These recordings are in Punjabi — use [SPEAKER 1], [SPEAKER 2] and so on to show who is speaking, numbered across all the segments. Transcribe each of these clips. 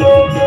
[SPEAKER 1] Thank you.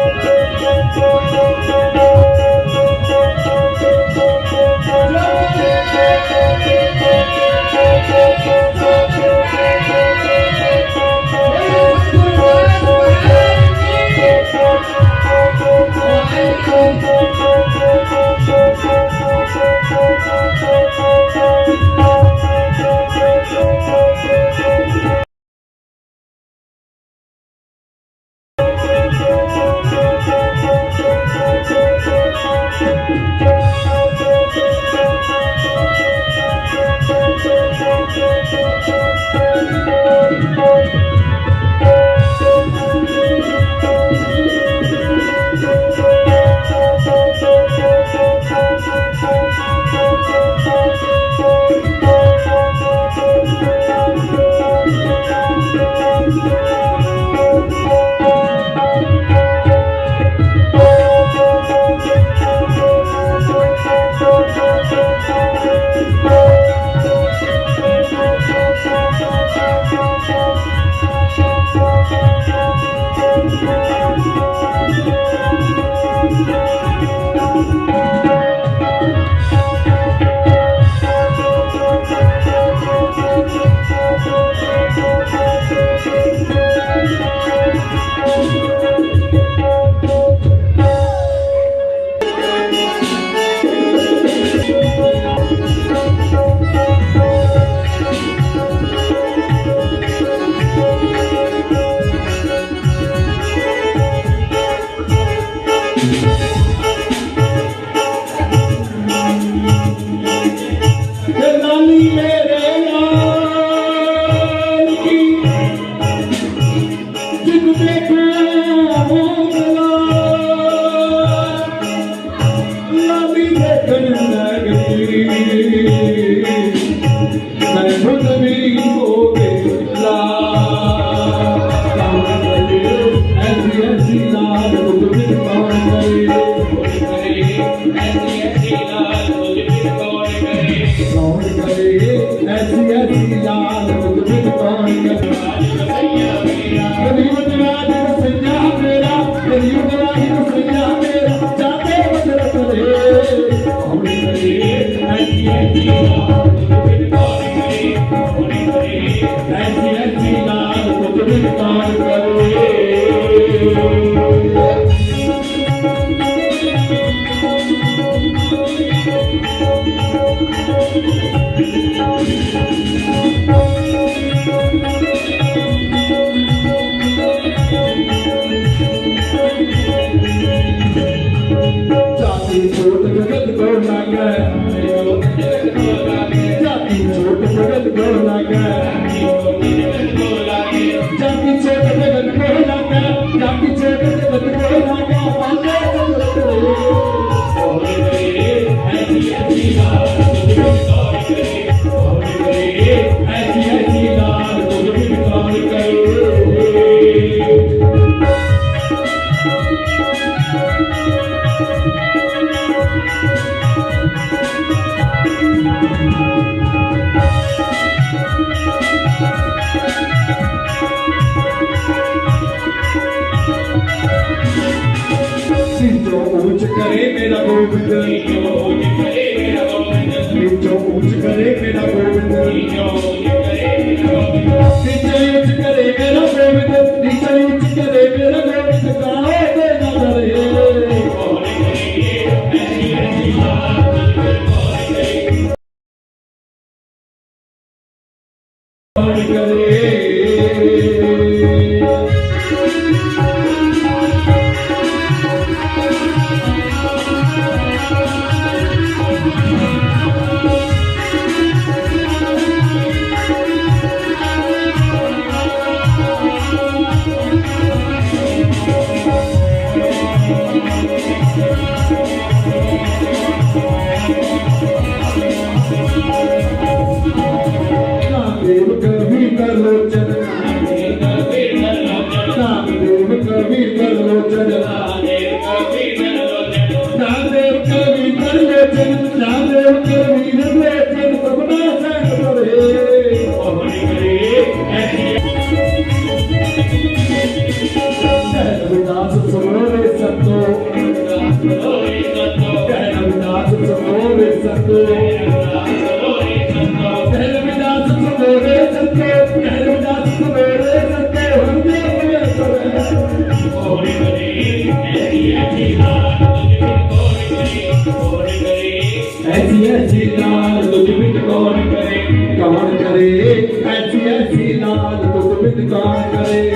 [SPEAKER 1] ਕਰੇ ਐਸੀ ਐਸੀ ਲਾਲ ਤੁਝ
[SPEAKER 2] ਬਿਨ ਕੌਣ ਕਰੇ? ਕੌਣ ਕਰੇ?
[SPEAKER 1] ਐਸੀ ਐਸੀ ਲਾਲ ਤੁਝ ਬਿਨ ਕੌਣ ਕਰੇ?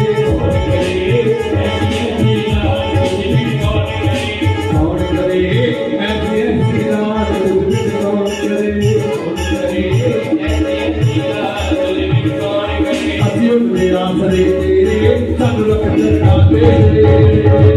[SPEAKER 1] ਕੌਣ ਕਰੇ? ਐਸੀ ਐਸੀ ਲਾਲ ਤੁਝ ਬਿਨ ਕੌਣ ਕਰੇ? ਅਸੀਂ ਉਹਦੇ ਆਸਰੇ ਤੇਰੇ, ਸਾਨੂੰ ਰੱਖ ਚਰਨਾ ਤੇਰੇ।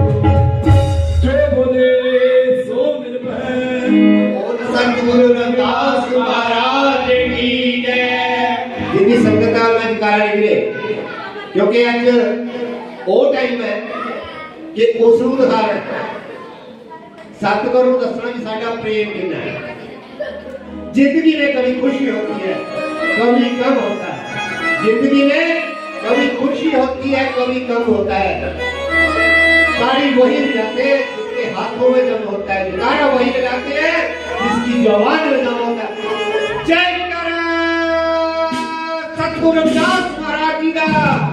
[SPEAKER 3] ਕਿ ਅੱਜ ਉਹ ਟਾਈਮ ਹੈ ਕਿ ਉਸ ਨੂੰ ਦਿਖਾਣਾ ਸਤਿਗੁਰ ਨੂੰ ਦੱਸਣਾ ਵੀ ਸਾਡਾ ਪ੍ਰੇਮ ਕਿੰਨਾ ہے۔ زندگی میں کبھی ਖੁਸ਼ੀ ਹੁੰਦੀ ہے ਕਦੀ ਗਮ ਹੁੰਦਾ ਹੈ ਜ਼ਿੰਦਗੀ ਨੇ ਕਦੀ ਖੁਸ਼ੀ ਹੁੰਦੀ ਹੈ ਕਦੀ ਗਮ ਹੁੰਦਾ ਹੈ ساری وہی لگاتے جس کے ہاتھوں میں جم ہوتا ہے۔ نارا وہی لگاتے ہیں جس کی جوان میں جم ہوتا ہے۔ جے کر ستگرو داس مہاراج جی کا۔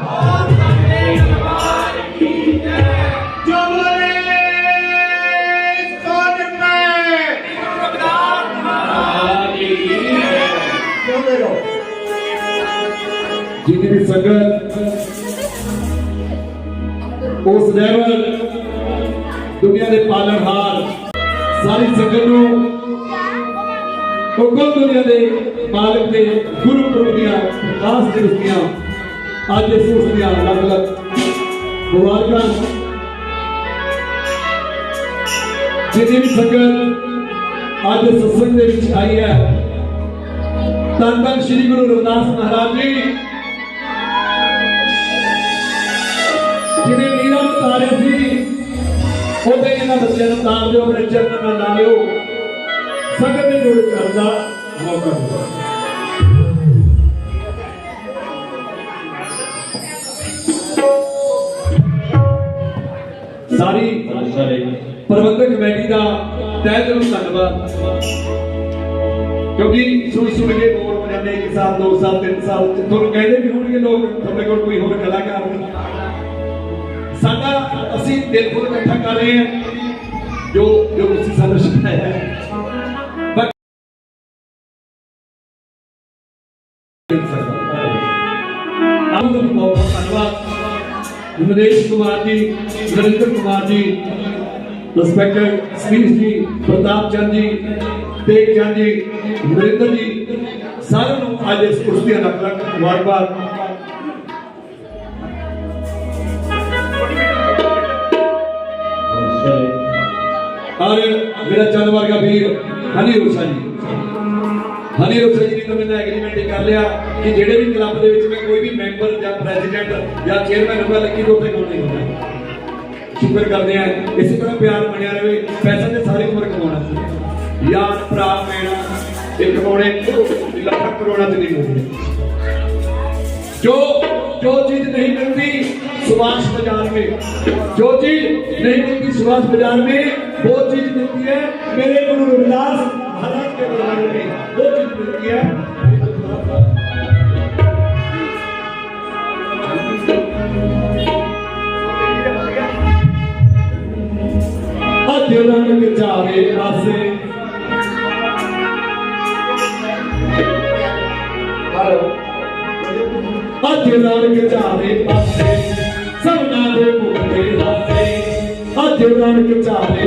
[SPEAKER 1] ਜਿੰਨੀ ਵੀ ਸੰਗਤ ਉਸ ਲੈਵਲ ਦੁਨੀਆ ਦੇ ਪਾਲਣਹਾਰ ਸਾਰੀ ਸੰਗਤ ਨੂੰ ਕੋਕਲ ਦੁਨੀਆ ਦੇ ਮਾਲਕ ਦੇ ਗੁਰੂ ਪੁਰਬ ਦੀਆਂ ਖਾਸ ਦਿਵਸ ਅੱਜ ਇਸ ਉਸ ਦੀਆਂ ਅਲੱਗ ਅਲੱਗ ਮੁਬਾਰਕਾਂ। ਜਿੰਨੀ ਵੀ ਸੰਗਤ ਅੱਜ ਸਤਸੰਗ ਦੇ ਵਿੱਚ ਆਈ ਹੈ ਧੰਨ ਧੰਨ ਸ੍ਰੀ ਗੁਰੂ ਰਵਿਦਾਸ ਮਹਾਰਾਜ ਜੀ। ਨੀਰਾਂ ਸੀ। ਉਹਦੇ ਇਹਨਾਂ ਬੱਚਿਆਂ ਨੂੰ ਤਾਰ ਦਿਓ ਆਪਣੇ ਚਰਨਾਂ ਨਾਲ ਲਾ ਲਿਓ। ਸੰਗਤ ਦੇ ਜੋੜ ਕਰਨ ਮੌਕਾ ਦਿਓ। ਸਾਰੀ
[SPEAKER 2] ਸਾਰੇ
[SPEAKER 1] ਪ੍ਰਬੰਧਕ ਕਮੇਟੀ ਦਾ ਤਹਿ ਦਿਲੋਂ ਧੰਨਵਾਦ। ਕਿਉਂਕਿ ਸੁਣ ਸੁਣ ਕੇ ਬੋਰ ਹੋ ਜਾਂਦੇ, ਇੱਕ ਸਾਲ, ਦੋ ਸਾਲ, ਤਿੰਨ ਸਾਲ ਤੇ ਤੁਹਾਨੂੰ ਕਹਿੰਦੇ ਵੀ ਹੋਣਗੇ ਲੋਕ, ਤੁਹਾਡੇ ਕੋਲ ਕੋਈ ਹੋਰ ਕਲਾਕਾਰ ਨਹੀਂ। اسی دل خود اکٹھا کر رہے ہیں جو جو اسی سازش میں ہے منیش کمار جی نریندر کمار جی انسپیکٹر سنیش جی پرتاپ چند جی تیگ چند جی نریندر جی سارے اج اس کرسی کا مبارکباد ਮੇਰਾ ਚੰਦ ਵਰਗਾ ਵੀਰ ਹਨੀ ਰੂਸਾ ਜੀ। ਹਨੀ ਰੂਸਾ ਜੀ ਨੇ ਮੈਨੂੰ ਐਗਰੀਮੈਂਟ ਕਰ ਲਿਆ ਕਿ ਜਿਹੜੇ ਵੀ ਕਲੱਬ ਦੇ ਵਿੱਚ ਮੈਂ ਕੋਈ ਵੀ ਮੈਂਬਰ ਜਾਂ ਪ੍ਰੈਜ਼ੀਡੈਂਟ ਜਾਂ ਚੇਅਰਮੈਨ ਹੋਗਾ ਲੱਕੀ ਤੋਂ ਉੱਤੇ ਕੋਲ ਨਹੀਂ ਹੁੰਦਾ ਸ਼ੁਕਰ ਕਰਦੇ ਆ ਇਸੇ ਤਰ੍ਹਾਂ ਪਿਆਰ ਬਣਿਆ ਰਹੇ ਪੈਸਾ ਤੇ ਸਾਰੀ ਉਮਰ ਕਮਾਉਣਾ ਯਾਰ, ਭਰਾ ਮੈਣਾ ਇਹ ਕਮਾਉਣੇ ਲੱਖਾਂ ਕਰੋੜਾਂ ਤੇ ਨਹੀਂ ਹੁੰਦੇ ਜੋ ਜੋ ਚੀਜ਼ ਨਹੀਂ ਮਿਲਦੀ, ਸੁਭਾਸ਼ ਬਾਜ਼ਾਰ ਮੇ ਜੋ ਚੀਜ਼ ਨਹੀਂ ਮਿਲਦੀ, ਸੁਭਾਸ਼ ਬਾਜ਼ਾਰ ਮੇ वो चीज मिलती है मेरे गुरु रविदास महाराज के दरबार में वो चीज मिलती है ਅੱਜ ਰੰਗ ਚਾਰੇ ਪਾਸੇ
[SPEAKER 3] हेलो
[SPEAKER 1] ਅੱਜ ਰੰਗ ਚਾਰੇ ਪਾਸੇ
[SPEAKER 4] जीवदान के
[SPEAKER 1] चारे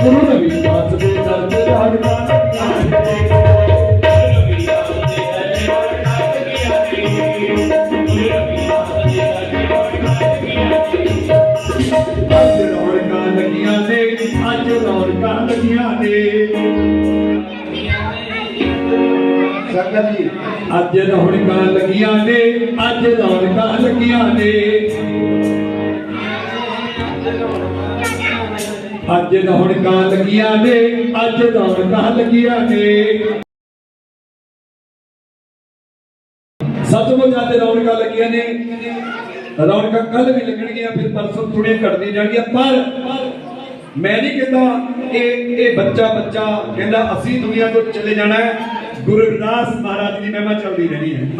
[SPEAKER 1] Guru
[SPEAKER 5] ਅੱਜ ਰੌਣਕਾਂ ਲੱਗੀਆਂ ਨੇ, ਅੱਜ ਰੌਣਕਾਂ ਲੱਗੀਆਂ ਨੇ। ਅੱਜ ਰੌਣਕਾਂ ਲੱਗੀਆਂ ਨੇ, ਅੱਜ ਰੌਣਕਾਂ ਲੱਗੀਆਂ ਨੇ। ਸਤਿਗੁਰ ਅੱਜ ਰੌਣਕਾਂ ਲੱਗੀਆਂ ਨੇ। ਰੌਣਕਾਂ ਕੱਲ ਵੀ ਲੱਗਣਗੀਆਂ, ਫਿਰ ਪਰਸੋਂ ਥੋੜੀਆਂ ਘਟਦੀਆਂ ਜਾਣਗੀਆਂ, ਪਰ ਮੈਂ ਨਹੀਂ ਕਹਿੰਦਾ ਇਹ ਇਹ ਬੱਚਾ ਬੱਚਾ ਕਹਿੰਦਾ ਅਸੀਂ ਦੁਨੀਆ ਤੋਂ ਚਲੇ ਜਾਣਾ ਹੈ। ਗੁਰੂ ਰਵਿਦਾਸ ਮਹਾਰਾਜ ਦੀ ਮਹਿਮਾ ਚੱਲਦੀ ਰਹਿਣੀ ਹੈ।